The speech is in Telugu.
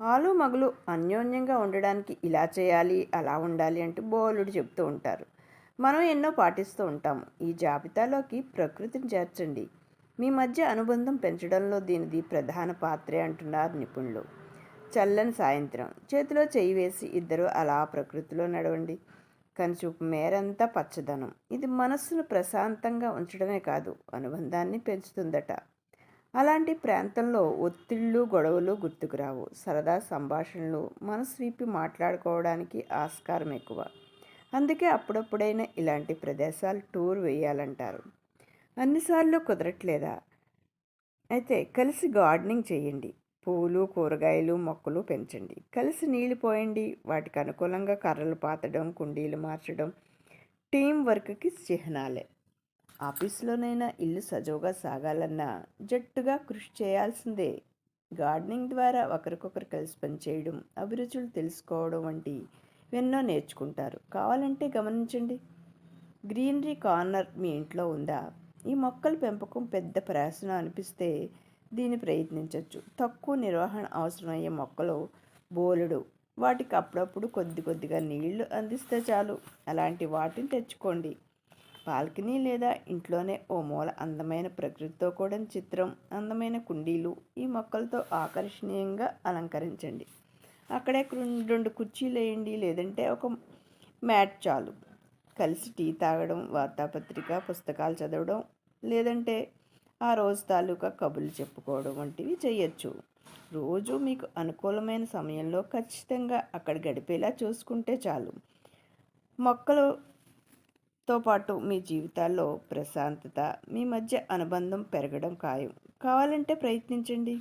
ఆలు మగులు అన్యోన్యంగా ఉండడానికి ఇలా చేయాలి అలా ఉండాలి అంటూ బోలుడు చెప్తూ ఉంటారు. మనం ఎన్నో పాటిస్తూ ఉంటాము. ఈ జాబితాలోకి ప్రకృతిని చేర్చండి. మీ మధ్య అనుబంధం పెంచడంలో దీనిది ప్రధాన పాత్రే అంటున్నారు నిపుణులు. చల్లని సాయంత్రం. చేతిలో చేయి వేసి ఇద్దరు అలా ప్రకృతిలో నడవండి. కనుచూపు మేరంతా పచ్చదనం. ఇది మనస్సును ప్రశాంతంగా ఉంచడమే కాదు అనుబంధాన్ని పెంచుతుందట. అలాంటి ప్రాంతంలో ఒత్తిళ్ళు గొడవలు గుర్తుకురావు సరదా సంభాషణలు మనసు విప్పి మాట్లాడుకోవడానికి ఆస్కారం ఎక్కువ. అందుకే అప్పుడప్పుడైనా ఇలాంటి ప్రదేశాలు టూర్ వేయాలంటారు. అన్నిసార్లు కుదరట్లేదా? అయితే కలిసి గార్డెనింగ్ చేయండి. పువ్వులు కూరగాయలు మొక్కలు పెంచండి. కలిసి నీళ్ళు పోయండి. వాటికి అనుకూలంగా కర్రలు పాతడం కుండీలు మార్చడం టీం వర్క్కి చిహ్నాలే. ఆఫీస్లోనైనా ఇల్లు సజావుగా సాగాలన్నా జట్టుగా కృషి చేయాల్సిందే. గార్డెనింగ్ ద్వారా ఒకరికొకరు కలిసి పనిచేయడం అభిరుచులు తెలుసుకోవడం వంటి ఎన్నో నేర్చుకుంటారు. కావాలంటే గమనించండి. గ్రీనరీ కార్నర్ మీ ఇంట్లో ఉందా? ఈ మొక్కల పెంపకం పెద్ద ప్రయాసన అనిపిస్తే దీన్ని ప్రయత్నించవచ్చు తక్కువ నిర్వహణ అవసరమయ్యే మొక్కలు బోలెడు. వాటికి అప్పుడప్పుడు కొద్ది కొద్దిగా నీళ్ళు అందిస్తే చాలు. అలాంటి వాటిని తెచ్చుకోండి. బాల్కనీ లేదా ఇంట్లోనే ఓ మూల అందమైన ప్రకృతితో కూడిన చిత్రం అందమైన కుండీలు ఈ మొక్కలతో ఆకర్షణీయంగా అలంకరించండి. అక్కడే రెండు కుర్చీలు వేయండి లేదంటే ఒక మ్యాట్ చాలు. కలిసి టీ తాగడం వార్తాపత్రిక పుస్తకాలు చదవడం లేదంటే ఆ రోజు తాలూకా కబుర్లు చెప్పుకోవడం వంటివి చేయొచ్చు. రోజు మీకు అనుకూలమైన సమయంలో ఖచ్చితంగా అక్కడ గడిపేలా చూసుకుంటే చాలు. మొక్కలు తో పాటు మీ జీవితాల్లో ప్రశాంతత మీ మధ్య అనుబంధం పెరగడం ఖాయం. కావాలంటే ప్రయత్నించండి.